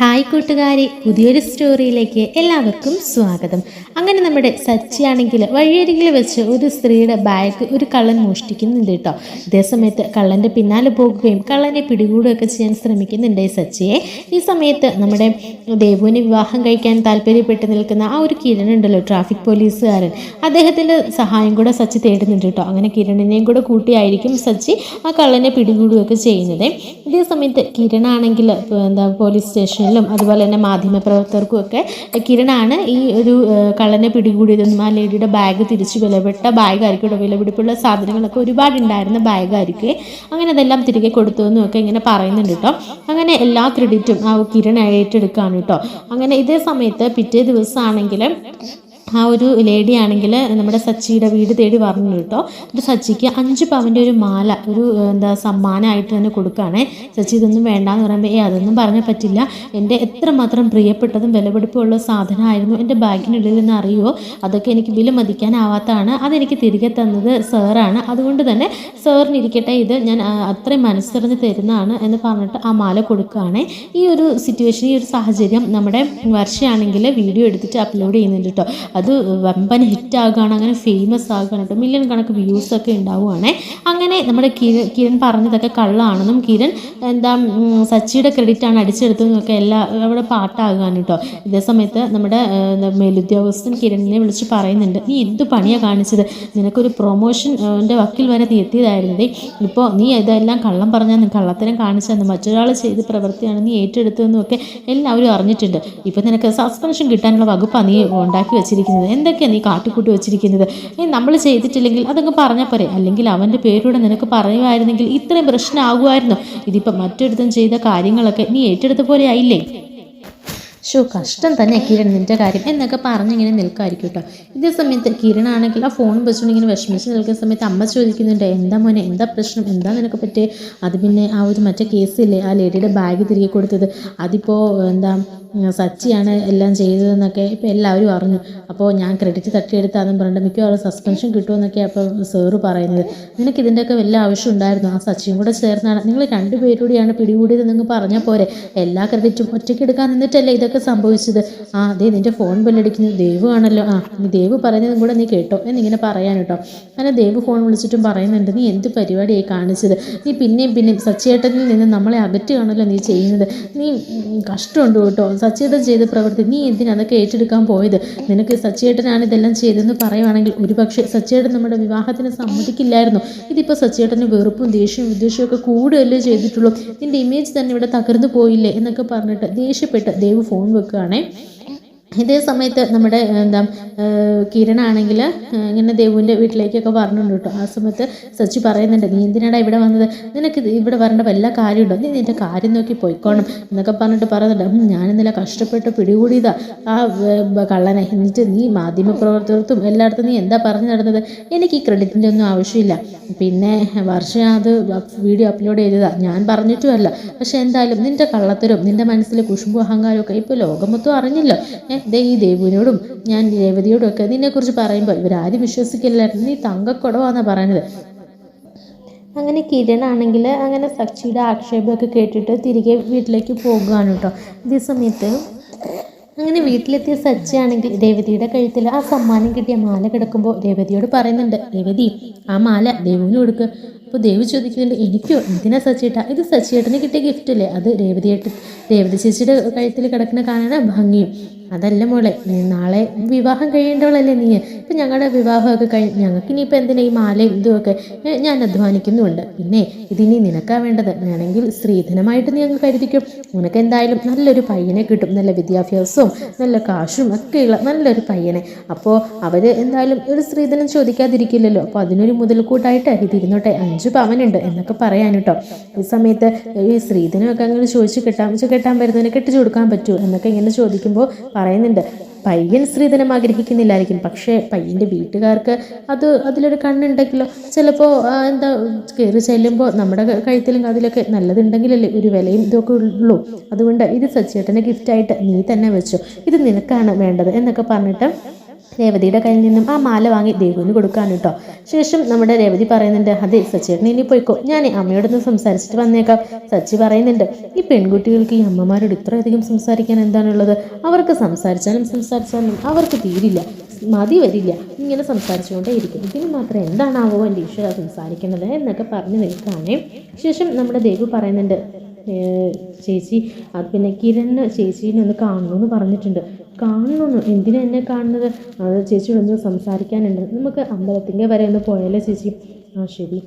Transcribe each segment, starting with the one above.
Hi കൂട്ടുകാരെ പുതിയൊരു സ്റ്റോറിയിലേക്ക് എല്ലാവർക്കും സ്വാഗതം. അങ്ങനെ നമ്മുടെ സച്ചിയാണെങ്കിൽ വഴിയരികിൽ വെച്ച് ഒരു സ്ത്രീയുടെ ബാഗ് ഒരു കള്ളൻ മോഷ്ടിക്കുന്നുണ്ട് കേട്ടോ ഇതേ സമയത്ത് കള്ളന്റെ പിന്നാലെ പോകുകയും കള്ളനെ പിടികൂടുകയൊക്കെ ചെയ്യാൻ ശ്രമിക്കുന്നുണ്ട് സച്ചിയെ. ഈ സമയത്ത് നമ്മുടെ ദേവുവിന് വിവാഹം കഴിക്കാൻ താല്പര്യപ്പെട്ട് നിൽക്കുന്ന ആ ഒരു കിരൺ ഉണ്ടല്ലോ ട്രാഫിക് പോലീസുകാരൻ അദ്ദേഹത്തിന്റെ സഹായം കൂടെ സച്ചി തേടുന്നുണ്ട് കേട്ടോ അങ്ങനെ കിരണിനെയും കൂടെ കൂട്ടിയായിരിക്കും സച്ചി ആ കള്ളനെ പിടികൂടുകയൊക്കെ ചെയ്യുന്നത്. ഇതേ സമയത്ത് കിരണാണെങ്കിൽ എന്താ പോലീസ് സ്റ്റേഷനിലും അതുപോലെ തന്നെ മാധ്യമപ്രവർത്തകർക്കും ഒക്കെ കിരണാണ് ഈ ഒരു കള്ളനെ പിടികൂടിയതെന്നും ആ ലേഡിയുടെ ബാഗ് തിരിച്ച് വിലപ്പെട്ട ബാഗായിരിക്കും ഇവിടെ വിലപിടിപ്പുള്ള സാധനങ്ങളൊക്കെ ഒരുപാട് ഉണ്ടായിരുന്ന ബാഗായിരിക്കും. അങ്ങനെ അതെല്ലാം തിരികെ കൊടുത്തു എന്നും ഒക്കെ ഇങ്ങനെ പറയുന്നുണ്ട് കേട്ടോ. അങ്ങനെ എല്ലാ ക്രെഡിറ്റും ആ കിരൺ ഏറ്റെടുക്കുകയാണ് കേട്ടോ. അങ്ങനെ ഇതേ സമയത്ത് പിറ്റേ ദിവസമാണെങ്കിൽ ആ ഒരു ലേഡി ആണെങ്കിൽ നമ്മുടെ സച്ചിയുടെ വീട് തേടി പറഞ്ഞു കേട്ടോ. എന്നിട്ട് സച്ചിക്ക് അഞ്ച് പവന്റെ ഒരു മാല ഒരു എന്താ സമ്മാനമായിട്ട് തന്നെ കൊടുക്കുകയാണേ. സച്ചി ഇതൊന്നും വേണ്ടാന്ന് പറയുമ്പോൾ ഏ അതൊന്നും പറഞ്ഞാൽ പറ്റില്ല. എന്റെ എത്രമാത്രം പ്രിയപ്പെട്ടതും വിലപിടിപ്പുള്ള സാധനമായിരുന്നു എന്റെ ബാഗിനുള്ളിൽ നിന്ന് അറിയുമോ അതൊക്കെ എനിക്ക് വില മതിക്കാനാവാത്തതാണ് അതെനിക്ക് തിരികെ തന്നത് സാറാണ്. അതുകൊണ്ട് തന്നെ സാറിന് ഇരിക്കട്ടെ ഇത് ഞാൻ അത്രയും മനസ്സറിഞ്ഞ് തരുന്നതാണ് എന്ന് പറഞ്ഞിട്ട് ആ മാല കൊടുക്കുകയാണേ. ഈ ഒരു സിറ്റുവേഷൻ ഈ ഒരു സാഹചര്യം നമ്മുടെ വർഷയാണെങ്കിൽ വീഡിയോ എടുത്തിട്ട് അപ്ലോഡ് ചെയ്യുന്നുണ്ട് കേട്ടോ. അത് വമ്പൻ ഹിറ്റ് ആകുകയാണ് അങ്ങനെ ഫേമസ് ആകുകയാണ് കേട്ടോ മില്യൺ കണക്ക് വ്യൂസ് ഒക്കെ ഉണ്ടാവുകയാണ് അങ്ങനെ നമ്മുടെ കിരൺ കിരൺ പറഞ്ഞതൊക്കെ കള്ളാണെന്നും കിരൺ എന്താ സച്ചിയുടെ ക്രെഡിറ്റ് ആണ് അടിച്ചെടുത്തതെന്നൊക്കെ എല്ലാ അവിടെ പാട്ടാകുകയാണ് കേട്ടോ. ഇതേ സമയത്ത് നമ്മുടെ മേലുദ്യോഗസ്ഥൻ കിരണിനെ വിളിച്ച് പറയുന്നുണ്ട് നീ എന്ത് പണിയാണ് കാണിച്ചത്? നിനക്കൊരു പ്രൊമോഷന്റെ വക്കിൽ വരെ നീ എത്തിയതായിരുന്നതേ ഇപ്പോൾ നീ ഇതെല്ലാം കള്ളം പറഞ്ഞാൽ കള്ളത്തരം കാണിച്ചെന്ന് മറ്റൊരാൾ ചെയ്ത് പ്രവൃത്തിയാണ് നീ ഏറ്റെടുത്തതെന്നും ഒക്കെ എല്ലാവരും അറിഞ്ഞിട്ടുണ്ട്. ഇപ്പം നിനക്ക് സസ്പെൻഷൻ കിട്ടാനുള്ള വകുപ്പാണ് നീ ഉണ്ടാക്കി വെച്ചിരിക്കുന്നത്. എന്തൊക്കെയാണ് നീ കാട്ടിക്കൂട്ടി വെച്ചിരിക്കുന്നത്? നമ്മൾ ചെയ്തിട്ടില്ലെങ്കിൽ അതങ്ങ് പറഞ്ഞാൽ പോരെ. അല്ലെങ്കിൽ അവന്റെ പേരൂടെ നിനക്ക് പറയുമായിരുന്നെങ്കിൽ ഇത്രയും പ്രശ്നമാകുമായിരുന്നു. ഇതിപ്പം മറ്റൊരുത്തം ചെയ്ത കാര്യങ്ങളൊക്കെ നീ ഏറ്റെടുത്ത പോലെ ആയില്ലേ? ഷോ കഷ്ടം തന്നെ കിരൺ നിന്റെ കാര്യം എന്നൊക്കെ പറഞ്ഞിങ്ങനെ നിൽക്കായിരിക്കും കേട്ടോ. ഇതേ സമയത്ത് കിരണാണെങ്കിൽ ആ ഫോൺ വെച്ചുകൊണ്ട് ഇങ്ങനെ വിഷമിച്ച് നിൽക്കുന്ന സമയത്ത് അമ്മ ചോദിക്കുന്നുണ്ട് എന്താ മോനെ എന്താ പ്രശ്നം? എന്താ നിനക്ക് പറ്റേ അത് പിന്നെ ആ ഒരു മറ്റേ കേസില്ലേ ആ ലേഡിയുടെ ബാഗ് തിരികെ കൊടുത്തത്. അതിപ്പോൾ എന്താ സച്ചിയാണ് എല്ലാം ചെയ്തതെന്നൊക്കെ ഇപ്പോൾ എല്ലാവരും അറിഞ്ഞു. അപ്പോൾ ഞാൻ ക്രെഡിറ്റ് തട്ടിയെടുത്താന്നും പറഞ്ഞിട്ട് മിക്കവാറും സസ്പെൻഷൻ കിട്ടുമെന്നൊക്കെ അപ്പോൾ സാറ് പറയുന്നത്. നിനക്ക് ഇതിന്റെയൊക്കെ വല്ല ആവശ്യം ഉണ്ടായിരുന്നു? ആ സച്ചിയും കൂടെ ചേർന്നാണ്. നിങ്ങൾ രണ്ടുപേരൂടെയാണ് പിടികൂടിയത് നിങ്ങൾ പറഞ്ഞാൽ പോരെ. എല്ലാ ക്രെഡിറ്റും ഒറ്റയ്ക്ക് എടുക്കാൻ നിന്നിട്ടല്ലേ ഇതൊക്കെ സംഭവിച്ചത്? ആ അതെ നിന്റെ ഫോൺ ബില്ലടിക്കുന്നത് ദേവുവാണല്ലോ ആ നീ ദേവ് പറയുന്നതും കൂടെ നീ കേട്ടോ. എന്നിങ്ങനെ പറയാൻ കേട്ടോ. അങ്ങനെ ദേവ് ഫോൺ വിളിച്ചിട്ടും പറയുന്നുണ്ട്. നീ എന്ത് പരിപാടിയായി കാണിച്ചത്? നീ പിന്നെയും പിന്നെയും സച്ചേട്ടനിൽ നിന്ന് നമ്മളെ അകറ്റുകയാണല്ലോ നീ ചെയ്യുന്നത്. നീ കഷ്ടമുണ്ട് കേട്ടോ. സച്ചേട്ടൻ ചെയ്ത പ്രവർത്തി നീ എന്തിനാ അതൊക്കെ ഏറ്റെടുക്കാൻ പോയത്? നിനക്ക് സച്ചേട്ടനാണ് ഇതെല്ലാം ചെയ്തതെന്ന് പറയുവാണെങ്കിൽ ഒരുപക്ഷെ സച്ചേട്ടൻ നമ്മുടെ വിവാഹത്തിന് സമ്മതിക്കില്ലായിരുന്നു. ഇതിപ്പോൾ സച്ചേട്ടന് വെറുപ്പും ദേഷ്യവും വിദ്വേഷവും ഒക്കെ കൂടുതലേ ചെയ്തിട്ടുള്ളൂ. നിന്റെ ഇമേജ് തന്നെ ഇവിടെ തകർന്നു പോയില്ലേ എന്നൊക്കെ പറഞ്ഞിട്ട് ദേഷ്യപ്പെട്ട് ദേവ് ഫോൺ വെക്കുകയാണേ. ഇതേ സമയത്ത് നമ്മുടെ എന്താ കിരണാണെങ്കിൽ ഇങ്ങനെ ദേവുവിന്റെ വീട്ടിലേക്കൊക്കെ പറഞ്ഞുണ്ട് കേട്ടോ. ആ സമയത്ത് സച്ചി പറയുന്നുണ്ട് നീ എന്തിനാടാ ഇവിടെ വന്നത്? നിനക്ക് ഇവിടെ വരേണ്ട വല്ല കാര്യമുണ്ടോ? നീ നിന്റെ കാര്യം നോക്കി പോയിക്കോണം എന്നൊക്കെ പറഞ്ഞിട്ട് പറയുന്നുണ്ട്. ഞാൻ കഷ്ടപ്പെട്ട് പിടികൂടിയതാ. ആ കള്ളനെ. എന്നിട്ട് നീ മാധ്യമപ്രവർത്തകർക്കും എല്ലായിടത്തും നീ എന്താ പറഞ്ഞു നടന്നത്? എനിക്ക് ഈ ക്രെഡിറ്റിന്റെ ഒന്നും ആവശ്യമില്ല. പിന്നെ വർഷം അത് വീഡിയോ അപ്ലോഡ് ചെയ്തതാ. ഞാൻ പറഞ്ഞിട്ടുമല്ല. പക്ഷെ എന്തായാലും നിന്റെ കള്ളത്തരും നിന്റെ മനസ്സിലെ കുശുമ്പും അഹങ്കാരമൊക്കെ ഇപ്പോൾ ലോകം മൊത്തം അറിഞ്ഞല്ലോ. ദേ ഈ ദേവുവിനോടും ഞാൻ രേവതിയോടും ഒക്കെ നിന്നെക്കുറിച്ച് പറയുമ്പോൾ ഇവരാരും വിശ്വസിക്കില്ലായിരുന്നു നീ തങ്കക്കുടവാന്നാണ് പറയുന്നത്. അങ്ങനെ കിരണാണെങ്കിൽ അങ്ങനെ സച്ചിയുടെ ആക്ഷേപമൊക്കെ കേട്ടിട്ട് തിരികെ വീട്ടിലേക്ക് പോകുകയാണ് കേട്ടോ. ഇതേ സമയത്ത് അങ്ങനെ വീട്ടിലെത്തിയ സച്ചിയാണെങ്കിൽ രേവതിയുടെ കഴുത്തിൽ ആ സമ്മാനം കിട്ടിയ മാല കിടക്കുമ്പോൾ രേവതിയോട് പറയുന്നുണ്ട് രേവതി ആ മാല ദേവുവിന് കൊടുക്കുക അപ്പോൾ ദേവി ചോദിക്കുന്നുണ്ട് എനിക്കോ? എന്തിനാ സച്ചിയേട്ടാ? ഇത് സച്ചിയേട്ടന് കിട്ടിയ ഗിഫ്റ്റ് അല്ലേ? അത് രേവതിയേട്ട് രേവതി ചേച്ചിയുടെ കഴുത്തിൽ കിടക്കുന്ന കാണാനാണ് ഭംഗിയും. അതല്ല മോളെ നാളെ വിവാഹം കഴിയേണ്ടവളല്ലേ നീ? ഇപ്പം ഞങ്ങളുടെ വിവാഹമൊക്കെ കഴിഞ്ഞ് ഞങ്ങൾക്ക് ഇനിയിപ്പോൾ എന്തിനാ ഈ മാലയും ഇതുമൊക്കെ? ഞാൻ അധ്വാനിക്കുന്നുണ്ട്. പിന്നെ ഇതിനി നിനക്കാ വേണ്ടത്. വേണമെങ്കിൽ സ്ത്രീധനമായിട്ട് നീ അങ്ങ് കരുതിക്കും. നിനക്ക് എന്തായാലും നല്ലൊരു പയ്യനെ കിട്ടും. നല്ല വിദ്യാഭ്യാസവും നല്ല കാശും ഒക്കെയുള്ള നല്ലൊരു പയ്യനെ. അപ്പോൾ അവർ എന്തായാലും ഒരു സ്ത്രീധനം ചോദിക്കാതിരിക്കില്ലല്ലോ. അപ്പോൾ അതിനൊരു മുതൽക്കൂട്ടായിട്ട് ഇത് ഇരുന്നോട്ടെ അഞ്ച് പവനുണ്ട് എന്നൊക്കെ പറയാൻ കേട്ടോ. ഈ സമയത്ത് ഈ സ്ത്രീധനമൊക്കെ അങ്ങനെ ചോദിച്ച് കെട്ടാൻ കെട്ടാൻ വരുന്നതിന് കെട്ടിച്ചു കൊടുക്കാൻ പറ്റുമോ എന്നൊക്കെ ഇങ്ങനെ ചോദിക്കുമ്പോൾ പറയുന്നുണ്ട്. പയ്യൻ സ്ത്രീധനം ആഗ്രഹിക്കുന്നില്ലായിരിക്കും. പക്ഷേ പയ്യന്റെ വീട്ടുകാർക്ക് അത് അതിലൊരു കണ്ണുണ്ടെങ്കിലോ ചിലപ്പോൾ എന്താ കയറി ചെല്ലുമ്പോൾ നമ്മുടെ കഴുത്തിലും അതിലൊക്കെ നല്ലതുണ്ടെങ്കിലല്ലേ ഒരു വിലയും ഇതൊക്കെ ഉള്ളൂ. അതുകൊണ്ട് ഇത് സച്ചേട്ടന്റെ ഗിഫ്റ്റായിട്ട് നീ തന്നെ വെച്ചു. ഇത് നിനക്കാണ് വേണ്ടത് എന്നൊക്കെ പറഞ്ഞിട്ട് രേവതിയുടെ കയ്യിൽ നിന്നും ആ മാല വാങ്ങി ദേവുവിന് കൊടുക്കാൻ കേട്ടോ. ശേഷം നമ്മുടെ രേവതി പറയുന്നുണ്ട് അതെ സച്ചി ഇനി പോയിക്കോ. ഞാൻ അമ്മയോടൊന്ന് സംസാരിച്ചിട്ട് വന്നേക്കാം. സച്ചി പറയുന്നുണ്ട് ഈ പെൺകുട്ടികൾക്ക് ഈ അമ്മമാരോട് ഇത്രയധികം സംസാരിക്കാൻ എന്താണുള്ളത്? അവർക്ക് സംസാരിച്ചാലും സംസാരിച്ചാലും അവർക്ക് തീരില്ല. മതി വരില്ല. ഇങ്ങനെ സംസാരിച്ചുകൊണ്ടേ ഇരിക്കും. ഇതിന് മാത്രം എന്താണാവോ എന്റെ ഈശ്വര സംസാരിക്കുന്നത്? എന്നൊക്കെ പറഞ്ഞു നിൽക്കാനേ ശേഷം നമ്മുടെ ദേവു പറയുന്നുണ്ട് ചേച്ചി അത് പിന്നെ കിരണ് ചേച്ചീനെ ഒന്ന് കാണണമെന്ന് പറഞ്ഞിട്ടുണ്ട്. കാണണമെന്ന് എന്തിനാ എന്നെ കാണുന്നത്? അത് ചേച്ചി ഒന്ന് സംസാരിക്കാനുണ്ട്. നമുക്ക് അമ്പലത്തിന്റെ വരെ ഒന്ന് പോയാലോ ചേച്ചി? ആ ശരി.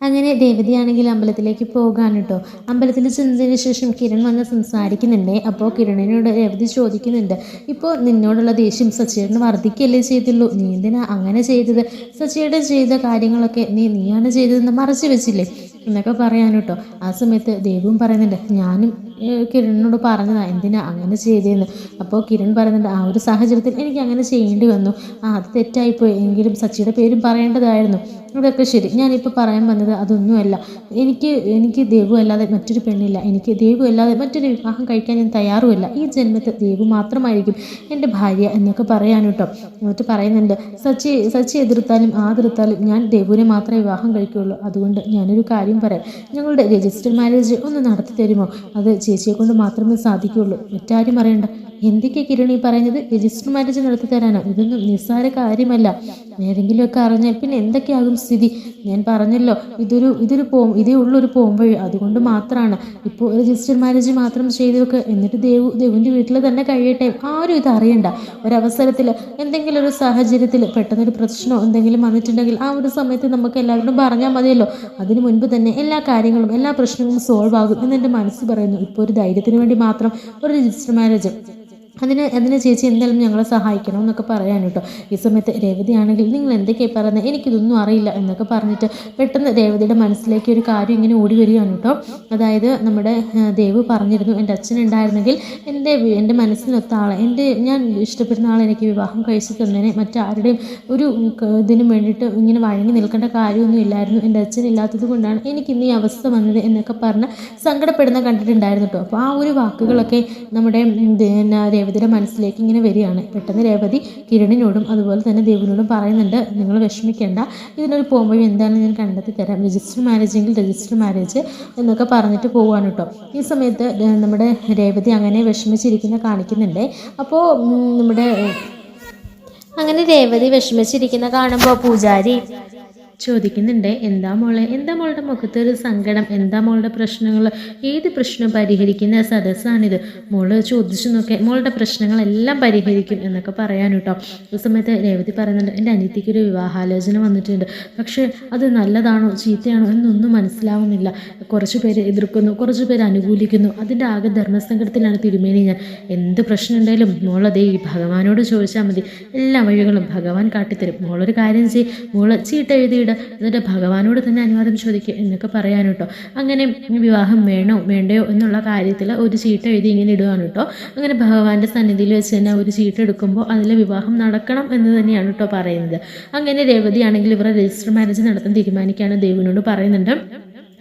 അങ്ങനെ രേവതിയാണെങ്കിൽ അമ്പലത്തിലേക്ക് പോകാൻ കേട്ടോ അമ്പലത്തിൽ ചെന്നതിന് ശേഷം കിരൺ വന്ന് സംസാരിക്കുന്നുണ്ട്. അപ്പോൾ കിരണിനോട് രേവതി ചോദിക്കുന്നുണ്ട്. ഇപ്പോൾ നിന്നോടുള്ള ദേഷ്യം സച്ചിയേട്ടന് വർദ്ധിക്കല്ലേ ചെയ്തുള്ളൂ? നീ എന്തിനാ അങ്ങനെ ചെയ്തത്? സച്ചിയേട്ടൻ ചെയ്ത കാര്യങ്ങളൊക്കെ നീ നീയാണ് ചെയ്തതെന്ന് മറച്ചു വെച്ചില്ലേ? എന്നൊക്കെ പറയാൻ കേട്ടോ ആ സമയത്ത് ദേവും പറയുന്നുണ്ട് ഞാനും കിരണിനോട് പറഞ്ഞതാ എന്തിനാ അങ്ങനെ ചെയ്തതെന്ന് അപ്പോൾ കിരൺ പറയുന്നുണ്ട് ആ ഒരു സാഹചര്യത്തിൽ എനിക്ക് അങ്ങനെ ചെയ്യേണ്ടി വന്നു. ആ അത് തെറ്റായിപ്പോയി. എങ്കിലും സച്ചിയുടെ പേരും പറയേണ്ടതായിരുന്നു. അതൊക്കെ ശരി. ഞാനിപ്പോൾ പറയാൻ വന്നത് അതൊന്നുമല്ല. എനിക്ക് എനിക്ക് ദേവു അല്ലാതെ മറ്റൊരു പെണ്ണില്ല. എനിക്ക് ദേവു അല്ലാതെ മറ്റൊരു വിവാഹം കഴിക്കാൻ ഞാൻ തയ്യാറുമല്ല. ഈ ജന്മത്തിൽ ദേവു മാത്രമായിരിക്കും എന്റെ ഭാര്യ എന്നൊക്കെ പറയാൻ കേട്ടോ എന്നിട്ട് പറയുന്നുണ്ട് സച്ചി സച്ചി എതിർത്താലും ആതിർത്താലും ഞാൻ ദേവുവിനെ മാത്രമേ വിവാഹം കഴിക്കുകയുള്ളൂ അതുകൊണ്ട് ഞാനൊരു കാര്യം പറയാം. ഞങ്ങളുടെ രജിസ്റ്റർ മാരേജ് ഒന്ന് നടത്തി തരുമോ അത് ചേച്ചിയെ കൊണ്ട് മാത്രമേ സാധിക്കുകയുള്ളൂ. മറ്റാരും അറിയണ്ട എന്തൊക്കെ കിരണി പറയുന്നത് രജിസ്റ്റർ മാരേജ് നടത്തി തരാനോ ഇതൊന്നും നിസ്സാര കാര്യമല്ല. ഏതെങ്കിലുമൊക്കെ അറിഞ്ഞാൽ പിന്നെ എന്തൊക്കെയാകും സ്ഥിതി? ഞാൻ പറഞ്ഞല്ലോ ഇതൊരു ഇതൊരു പോം ഇതേ ഉള്ളൊരു പോകുമ്പോഴേ അതുകൊണ്ട് മാത്രമാണ് ഇപ്പോൾ രജിസ്റ്റർ മാരേജ് മാത്രം ചെയ്തു വെക്കുക എന്നിട്ട് ദേവു ദേവിന്റെ വീട്ടിൽ തന്നെ കഴിയട്ടെ. ആരും ഇത് അറിയണ്ട. ഒരവസരത്തിൽ എന്തെങ്കിലും ഒരു സാഹചര്യത്തിൽ പെട്ടെന്നൊരു പ്രശ്നമോ എന്തെങ്കിലും വന്നിട്ടുണ്ടെങ്കിൽ ആ ഒരു സമയത്ത് നമുക്ക് എല്ലാവരോടും പറഞ്ഞാൽ മതിയല്ലോ. അതിനു മുൻപ് തന്നെ എല്ലാ കാര്യങ്ങളും എല്ലാ പ്രശ്നങ്ങളും സോൾവ് ആകും എന്ന് എന്റെ മനസ്സ് പറയുന്നു. ഇപ്പോൾ ഒരു ധൈര്യത്തിന് വേണ്ടി മാത്രം ഒരു രജിസ്റ്റർ മാരേജ്. അതിന് അതിന് ചേച്ചി എന്തായാലും ഞങ്ങളെ സഹായിക്കണം എന്നൊക്കെ പറയാൻ കേട്ടോ. ഈ സമയത്ത് രേവതിയാണെങ്കിൽ നിങ്ങൾ എന്തൊക്കെയാണ് പറയുന്നത് എനിക്കിതൊന്നും അറിയില്ല എന്നൊക്കെ പറഞ്ഞിട്ട് പെട്ടെന്ന് രേവതിയുടെ മനസ്സിലേക്ക് ഒരു കാര്യം ഇങ്ങനെ ഓടി വരികയാണ് കേട്ടോ. അതായത് നമ്മുടെ ദേവ് പറഞ്ഞിരുന്നു എന്റെ അച്ഛൻ ഉണ്ടായിരുന്നെങ്കിൽ എന്റെ എന്റെ മനസ്സിനൊത്ത ആളെ എന്റെ ഞാൻ ഇഷ്ടപ്പെടുന്ന ആളെ എനിക്ക് വിവാഹം കഴിച്ചു തന്നതിന് മറ്റാരുടെയും ഒരു ഇതിനും വേണ്ടിയിട്ട് ഇങ്ങനെ വഴങ്ങി നിൽക്കേണ്ട കാര്യമൊന്നും ഇല്ലായിരുന്നു. എന്റെ അച്ഛൻ ഇല്ലാത്തത് കൊണ്ടാണ് എനിക്ക് ഇന്ന് ഈ അവസ്ഥ വന്നത് എന്നൊക്കെ പറഞ്ഞ് സങ്കടപ്പെടുന്ന കണ്ടിട്ടുണ്ടായിരുന്നു കേട്ടോ. അപ്പോൾ ആ ഒരു വാക്കുകളൊക്കെ നമ്മുടെ പിന്നെ രേവതിയുടെ മനസ്സിലേക്ക് ഇങ്ങനെ വരികയാണ്. പെട്ടെന്ന് രേവതി കിരണിനോടും അതുപോലെ തന്നെ ദേവിനോടും പറയുന്നുണ്ട് നിങ്ങൾ വിഷമിക്കേണ്ട. ഇതിനൊരു പോകുമ്പോൾ എന്താണെന്ന് ഞാൻ കണ്ടെത്തി തരാം രജിസ്റ്റർ മാരേജ് എങ്കിൽ രജിസ്റ്റർ മാരേജ് എന്നൊക്കെ പറഞ്ഞിട്ട് പോവാണ് കേട്ടോ. ഈ സമയത്ത് നമ്മുടെ രേവതി അങ്ങനെ വിഷമിച്ചിരിക്കുന്ന കാണിക്കുന്നുണ്ട്. അപ്പോൾ നമ്മുടെ അങ്ങനെ രേവതി വിഷമിച്ചിരിക്കുന്ന കാണുമ്പോൾ പൂജാരി ചോദിക്കുന്നുണ്ട് എന്താ മോളെ? എന്താ മോളുടെ മുഖത്ത് ഒരു സങ്കടം? എന്താ മോളുടെ പ്രശ്നങ്ങൾ? ഏത് പ്രശ്നം പരിഹരിക്കുന്ന സദസ്സാണിത്? മോൾ ചോദിച്ചു നോക്കേ മോളുടെ പ്രശ്നങ്ങളെല്ലാം പരിഹരിക്കും എന്നൊക്കെ പറയാൻ കേട്ടോ ഈ സമയത്ത് രേവതി പറയുന്നുണ്ട് എന്റെ അനിയത്തിക്ക് ഒരു വിവാഹാലോചന വന്നിട്ടുണ്ട്. പക്ഷേ അത് നല്ലതാണോ ചീത്തയാണോ എന്നൊന്നും മനസ്സിലാവുന്നില്ല. കുറച്ച് പേര് എതിർക്കുന്നു കുറച്ച് പേര് അനുകൂലിക്കുന്നു. അതിന്റെ ആകെ ധർമ്മസങ്കടത്തിലാണ് തിരുമേനി ഞാൻ. എന്ത് പ്രശ്നം ഉണ്ടെങ്കിലും മോളതേ ഈ ഭഗവാനോട് ചോദിച്ചാൽ മതി. എല്ലാ വഴികളും ഭഗവാൻ കാട്ടിത്തരും. മോളൊരു കാര്യം ചെയ്യും. മോൾ ചീട്ട എഴുതിയിട. എന്നിട്ട് ഭഗവാനോട് തന്നെ അനുവാദം ചോദിക്കുക എന്നൊക്കെ പറയാൻ കേട്ടോ. അങ്ങനെ വിവാഹം വേണോ വേണ്ടയോ എന്നുള്ള കാര്യത്തിൽ ഒരു ചീട്ട് എഴുതി ഇങ്ങനെ ഇടുകയാണ് കേട്ടോ. അങ്ങനെ ഭഗവാന്റെ സന്നിധിയിൽ വെച്ച് തന്നെ ഒരു ചീട്ട് എടുക്കുമ്പോൾ അതിൽ വിവാഹം നടക്കണം എന്ന് തന്നെയാണ് കേട്ടോ പറയുന്നത്. അങ്ങനെ രേവതിയാണെങ്കിൽ ഇവരെ രജിസ്റ്റർ മാരേജ് നടത്താൻ തീരുമാനിക്കുകയാണ് ദേവിനോട് പറയുന്നുണ്ട്.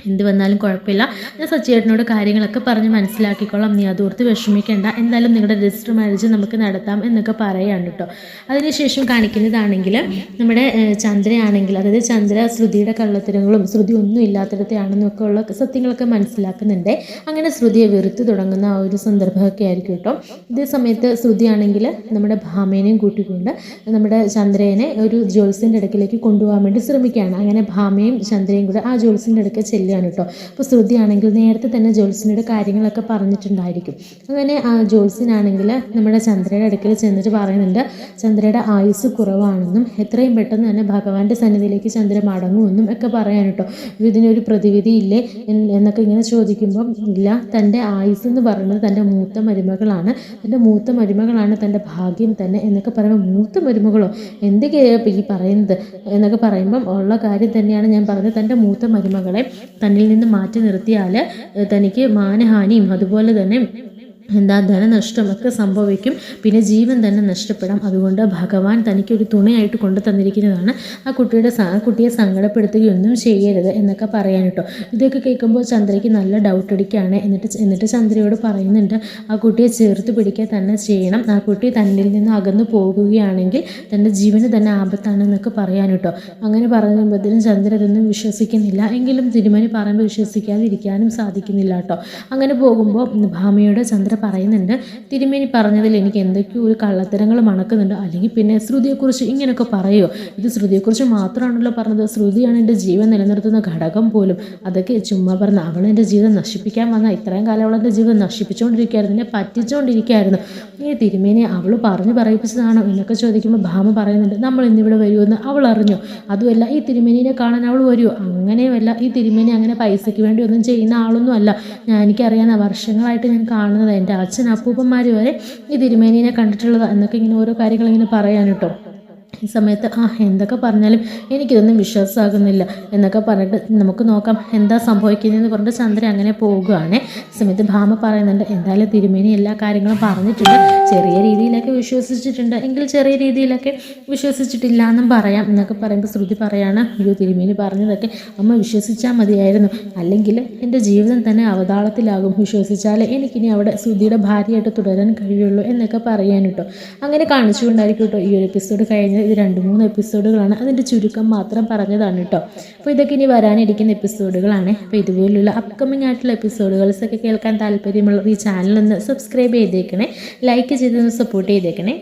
എന്ത് വന്നാലും കുഴപ്പമില്ല. ഞാൻ സച്ചിയേട്ടനോട് കാര്യങ്ങളൊക്കെ പറഞ്ഞ് മനസ്സിലാക്കിക്കോളാം. നീ അതോർത്ത് വിഷമിക്കേണ്ട. എന്തായാലും നിങ്ങളുടെ രജിസ്റ്റർ മാരേജ് നമുക്ക് നടത്താം എന്നൊക്കെ പറയാണ് കേട്ടോ. അതിനുശേഷം കാണിക്കുന്നതാണെങ്കിൽ നമ്മുടെ ചന്ദ്രയാണെങ്കിൽ അതായത് ചന്ദ്ര ശ്രുതിയുടെ കള്ളത്തരങ്ങളും ശ്രുതി ഒന്നും ഇല്ലാത്തിടത്തെയാണെന്നൊക്കെ ഉള്ള സത്യങ്ങളൊക്കെ മനസ്സിലാക്കുന്നുണ്ട്. അങ്ങനെ ശ്രുതിയെ വെറുത്ത് തുടങ്ങുന്ന ആ ഒരു സന്ദർഭമൊക്കെ ആയിരിക്കും കേട്ടോ. ഇതേ സമയത്ത് ശ്രുതിയാണെങ്കിൽ നമ്മുടെ ഭാമേനെയും കൂട്ടിക്കൊണ്ട് നമ്മുടെ ചന്ദ്രയനെ ഒരു ജോൽസിന്റെ ഇടയ്ക്കിലേക്ക് കൊണ്ടുപോകാൻ വേണ്ടി ശ്രമിക്കുകയാണ്. അങ്ങനെ ഭാമയും ചന്ദ്രയും കൂടെ ആ ജ്യോത്സ്യന്റെ അടുക്ക് ചെല്ലുകയാണ് കേട്ടോ. അപ്പോൾ ശ്രുതിയാണെങ്കിൽ നേരത്തെ തന്നെ ജോത്സ്യനോട് കാര്യങ്ങളൊക്കെ പറഞ്ഞിട്ടുണ്ടായിരിക്കും. അങ്ങനെ ആ ജ്യോത്സ്യനാണെങ്കിൽ നമ്മുടെ ചന്ദ്രയുടെ അടുക്കൽ ചെന്നിട്ട് പറയുന്നുണ്ട് ചന്ദ്രയുടെ ആയുസ് കുറവാണെന്നും എത്രയും പെട്ടെന്ന് തന്നെ ഭഗവാന്റെ സന്നിധിയിലേക്ക് ചന്ദ്ര മടങ്ങുമെന്നും ഒക്കെ പറയാൻ കേട്ടോ. ഇതിനൊരു പ്രതിവിധി ഇല്ലേ? എന്നൊക്കെ ഇങ്ങനെ ചോദിക്കുമ്പോൾ ഇല്ല തന്റെ ആയുസ് എന്ന് പറയുന്നത് തന്റെ മൂത്ത മരുമകളാണ്. തന്റെ മൂത്ത മരുമകളാണ് തന്റെ ഭാഗ്യം തന്നെ എന്നൊക്കെ പറയുമ്പോൾ മൂത്ത മരുമകളോ? എന്തൊക്കെയാണ് ഈ പറയുന്നത്? എന്നൊക്കെ പറയുമ്പം ഉള്ള കാര്യം തന്നെയാണ് ഞാൻ പറഞ്ഞത്. തന്റെ മൂത്ത മരുമകളെ തന്നിൽ നിന്ന് മാറ്റി നിർത്തിയാൽ തനിക്ക് മാനഹാനിയും അതുപോലെ തന്നെ എന്താ ധനനഷ്ടമൊക്കെ സംഭവിക്കും. പിന്നെ ജീവൻ തന്നെ നഷ്ടപ്പെടാം. അതുകൊണ്ട് ഭഗവാൻ തനിക്കൊരു തുണയായിട്ട് കൊണ്ടു തന്നിരിക്കുന്നതാണ്. ആ കുട്ടിയുടെ കുട്ടിയെ സങ്കടപ്പെടുത്തുകയൊന്നും ചെയ്യരുത് എന്നൊക്കെ പറയാൻ കേട്ടോ. ഇതൊക്കെ കേൾക്കുമ്പോൾ ചന്ദ്രയ്ക്ക് നല്ല ഡൗട്ട് അടിക്കുകയാണ്. എന്നിട്ട് എന്നിട്ട് ചന്ദ്രയോട് പറയുന്നുണ്ട് ആ കുട്ടിയെ ചേർത്ത് പിടിക്കുക തന്നെ ചെയ്യണം. ആ കുട്ടി തന്നിൽ നിന്ന് അകന്നു പോകുകയാണെങ്കിൽ തന്റെ ജീവന് തന്നെ ആപത്താണെന്നൊക്കെ പറയാൻ കേട്ടോ. അങ്ങനെ പറയുമ്പോഴത്തേനും ചന്ദ്ര ഇതൊന്നും വിശ്വസിക്കുന്നില്ല. എങ്കിലും തിരുമനി പറയുമ്പോൾ വിശ്വസിക്കാതിരിക്കാനും സാധിക്കുന്നില്ല കേട്ടോ. അങ്ങനെ പോകുമ്പോൾ ഭാമയുടെ ചന്ദ്ര പറയുന്നുണ്ട്. തിരുമേനി പറഞ്ഞതിൽ എനിക്ക് എന്തൊക്കെയോ ഒരു കള്ളത്തരങ്ങൾ മണക്കുന്നുണ്ട്. അല്ലെങ്കിൽ പിന്നെ ശ്രുതിയെക്കുറിച്ച് ഇങ്ങനെയൊക്കെ പറയുമോ ഇത് ശ്രുതിയെക്കുറിച്ച് മാത്രമാണല്ലോ പറഞ്ഞത്. ശ്രുതിയാണ് എന്റെ ജീവൻ നിലനിർത്തുന്ന ഘടകം പോലും. അതൊക്കെ ചുമ്മാ പറഞ്ഞ അവൾ എന്റെ ജീവിതം നശിപ്പിക്കാൻ വന്ന ഇത്രയും കാലം അവൾ എന്റെ ജീവിതം നശിപ്പിച്ചുകൊണ്ടിരിക്കുകയായിരുന്നു. എന്നെ പറ്റിച്ചുകൊണ്ടിരിക്കുകയായിരുന്നു. ഈ തിരുമേനി അവൾ പറഞ്ഞു പറയിപ്പിച്ചതാണോ എന്നൊക്കെ ചോദിക്കുമ്പോൾ ഭാമ പറയുന്നുണ്ട്. നമ്മൾ ഇന്നിവിടെ വരുമെന്ന് അവൾ അറിഞ്ഞു. അതുമല്ല ഈ തിരുമേനിനെ കാണാൻ അവൾ വരുമോ അങ്ങനെയുമല്ല ഈ തിരുമേനി അങ്ങനെ പൈസയ്ക്ക് വേണ്ടി ഒന്നും ചെയ്യുന്ന ആളൊന്നും അല്ല ഞാൻ എനിക്കറിയാവുന്ന വർഷങ്ങളായിട്ട് ഞാൻ കാണുന്നത് എന്റെ അച്ഛൻ അപ്പൂപ്പന്മാർ വരെ ഈ തിരുമേനിനെ കണ്ടിട്ടുള്ളതാണ് എന്നൊക്കെ ഇങ്ങനെ ഓരോ കാര്യങ്ങൾ ഇങ്ങനെ പറയാൻ ഈ സമയത്ത് ആ എന്തൊക്കെ പറഞ്ഞാലും എനിക്കിതൊന്നും വിശ്വാസമാകുന്നില്ല എന്നൊക്കെ പറഞ്ഞിട്ട് നമുക്ക് നോക്കാം എന്താ സംഭവിക്കുന്നതെന്ന് പറഞ്ഞിട്ട് ചന്ദ്രൻ അങ്ങനെ പോകുകയാണ് സമയത്ത് ഭാമ പറയുന്നുണ്ട് എന്തായാലും തിരുമേനി എല്ലാ കാര്യങ്ങളും പറഞ്ഞിട്ടുണ്ട്. ചെറിയ രീതിയിലൊക്കെ വിശ്വസിച്ചിട്ടുണ്ട്. എങ്കിൽ ചെറിയ രീതിയിലൊക്കെ വിശ്വസിച്ചിട്ടില്ല എന്നും പറയാം എന്നൊക്കെ പറയുമ്പോൾ ശ്രുതി പറയാണ് അയ്യോ തിരുമേനി പറഞ്ഞതൊക്കെ അമ്മ വിശ്വസിച്ചാൽ മതിയായിരുന്നു. അല്ലെങ്കിൽ എന്റെ ജീവിതം തന്നെ അവതാളത്തിലാകും. വിശ്വസിച്ചാൽ എനിക്കിനി അവിടെ ശ്രുതിയുടെ ഭാര്യയായിട്ട് തുടരാൻ കഴിയുള്ളൂ എന്നൊക്കെ പറയാൻ കേട്ടോ. അങ്ങനെ കാണിച്ചുകൊണ്ടായിരിക്കും കേട്ടോ ഈ ഒരു എപ്പിസോഡ് കഴിഞ്ഞത്. ഇത് രണ്ട് മൂന്ന് എപ്പിസോഡുകളാണ് അതിന്റെ ചുരുക്കം മാത്രം പറഞ്ഞതാണ് കേട്ടോ അപ്പോൾ ഇതൊക്കെ ഇനി വരാനിരിക്കുന്ന എപ്പിസോഡുകളാണ് അപ്പോൾ ഇതുപോലുള്ള അപ്കമിങ് ആയിട്ടുള്ള എപ്പിസോഡുകൾസൊക്കെ കേൾക്കാൻ താല്പര്യമുള്ള ഈ ചാനൽ ഒന്ന് സബ്സ്ക്രൈബ് ചെയ്തേക്കണേ. ലൈക്ക് ചെയ്തൊന്ന് സപ്പോർട്ട് ചെയ്തേക്കണേ.